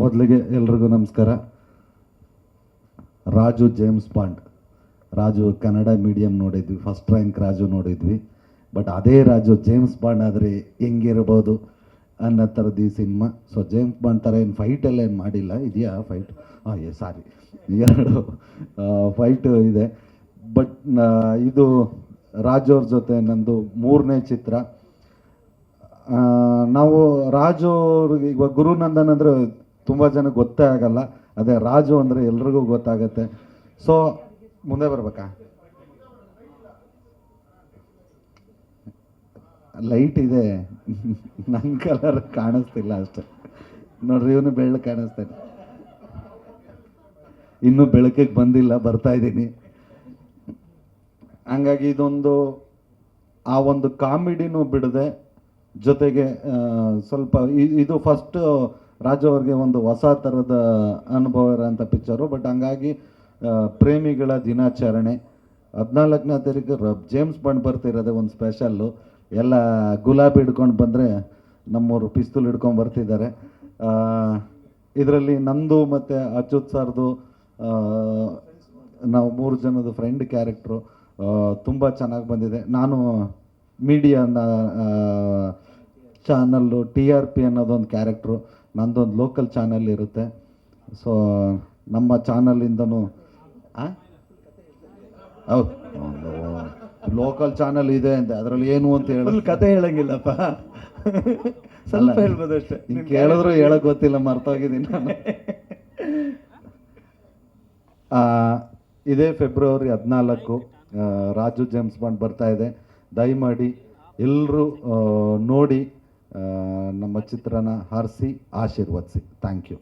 ಮೊದಲಿಗೆ ಎಲ್ರಿಗೂ ನಮಸ್ಕಾರ. Raju James Bond Raju Kannada medium ನೋಡಿದ್ವಿ ಫಸ್ಟ್ ರ್ಯಾಂಕ್ ರಾಜು ನೋಡಿದ್ವಿ. ಬಟ್ ಅದೇ ರಾಜು ಜೇಮ್ಸ್ ಬಾಂಡ್ ಆದರೆ ಹೆಂಗಿರ್ಬೋದು ಅನ್ನೋ ಥರದ್ದು ಈ ಸಿನಿಮಾ. ಸೊ ಜೇಮ್ಸ್ ಬಾಂಡ್ ಥರ ಏನು ಫೈಟ್ ಎಲ್ಲ ಏನು ಮಾಡಿಲ್ಲ, ಇದೆಯಾ ಫೈಟ್ ಹಾಂ ಏ ಸಾರಿ ಎರಡು ಫೈಟು ಇದೆ. ಬಟ್ ಇದು ರಾಜು ಅವ್ರ ಜೊತೆ ನಂದು ಮೂರನೇ ಚಿತ್ರ. ನಾವು ರಾಜು ಅವ್ರಿಗೆ ಇವಾಗ ಗುರುನಂದನ್ ಅಂದರೆ ತುಂಬ ಜನ ಗೊತ್ತೇ ಆಗಲ್ಲ. ಅದೇ ರಾಜು ಅಂದರೆ ಎಲ್ರಿಗೂ ಗೊತ್ತಾಗತ್ತೆ. ಸೊ ಮುಂದೆ ಬರ್ಬೇಕಾ? ಲೈಟ್ ಇದೆ. ನನ್ನ ಕಲರ್ ಕಾಣಿಸ್ತಿಲ್ಲ ಅಷ್ಟೆ. ನೋಡ್ರಿ, ಇವನು ಬೆಳ್ಳು ಕಾಣಿಸ್ತಾನೆ ಇನ್ನೂ ಬೆಳಕಿಗೆ ಬಂದಿಲ್ಲ, ಬರ್ತಾ ಇದ್ದೀನಿ. ಹಂಗಾಗಿ ಇದೊಂದು, ಆ ಒಂದು ಕಾಮಿಡಿನೂ ಬಿಡದೆ ಜೊತೆಗೆ ಸ್ವಲ್ಪ ಇದು ಫಸ್ಟ್ ರಾಜು ಅವ್ರಿಗೆ ಒಂದು ಹೊಸ ಥರದ ಅನುಭವ ಇರೋಂಥ ಪಿಕ್ಚರು ಬಟ್ ಹಂಗಾಗಿ ಪ್ರೇಮಿಗಳ ದಿನಾಚರಣೆ, ಹದಿನಾಲ್ಕನೇ ತಾರೀಕು ರ ಜೇಮ್ಸ್ ಬಂಡ್ ಬರ್ತಿರೋದೆ ಒಂದು ಸ್ಪೆಷಲ್ಲು ಎಲ್ಲ ಗುಲಾಬಿ ಹಿಡ್ಕೊಂಡು ಬಂದರೆ ನಮ್ಮವರು ಪಿಸ್ತೂಲ್ ಹಿಡ್ಕೊಂಡು ಬರ್ತಿದ್ದಾರೆ. ಇದರಲ್ಲಿ ನಂದು ಮತ್ತು ಅಚ್ಯುತ್ ಸರ್ದು ನಾವು ಮೂರು ಜನದ ಫ್ರೆಂಡ್ ಕ್ಯಾರೆಕ್ಟ್ರು ತುಂಬ ಚೆನ್ನಾಗಿ ಬಂದಿದೆ. ನಾನು ಮೀಡಿಯಾನ ಚಾನಲ್ಲು ಟಿ ಆರ್ ಪಿ ಅನ್ನೋದೊಂದು ಕ್ಯಾರೆಕ್ಟ್ರು ನಂದೊಂದು ಲೋಕಲ್ ಚಾನಲ್ ಇರುತ್ತೆ. ಸೊ ನಮ್ಮ ಚಾನಲಿಂದನೂ ಹೌದು. ಲೋಕಲ್ ಚಾನಲ್ ಇದೆ ಅಂತ ಅದರಲ್ಲಿ ಏನು ಅಂತ ಹೇಳಿ. ಕತೆ ಹೇಳಂಗಿಲ್ಲಪ್ಪ. ಸ್ವಲ್ಪ ಹೇಳ್ಬೋದು ಅಷ್ಟೇ ಕೇಳಿದ್ರು ಹೇಳಕ್ ಗೊತ್ತಿಲ್ಲ ಮರ್ತೋಗಿದ್ದೀನಿ ನಾನು. ಆ, ಇದೇ ಫೆಬ್ರವರಿ ಹದಿನಾಲ್ಕು ರಾಜು ಜೇಮ್ಸ್ ಬಾಂಡ್ ಬರ್ತಾ ಇದೆ. ದಯಮಾಡಿ ಎಲ್ಲರೂ ನೋಡಿ. ನಮ್ಮ ಚಿತ್ರನ ಹಾರಿಸಿ ಆಶೀರ್ವದಿಸಿ. Thank you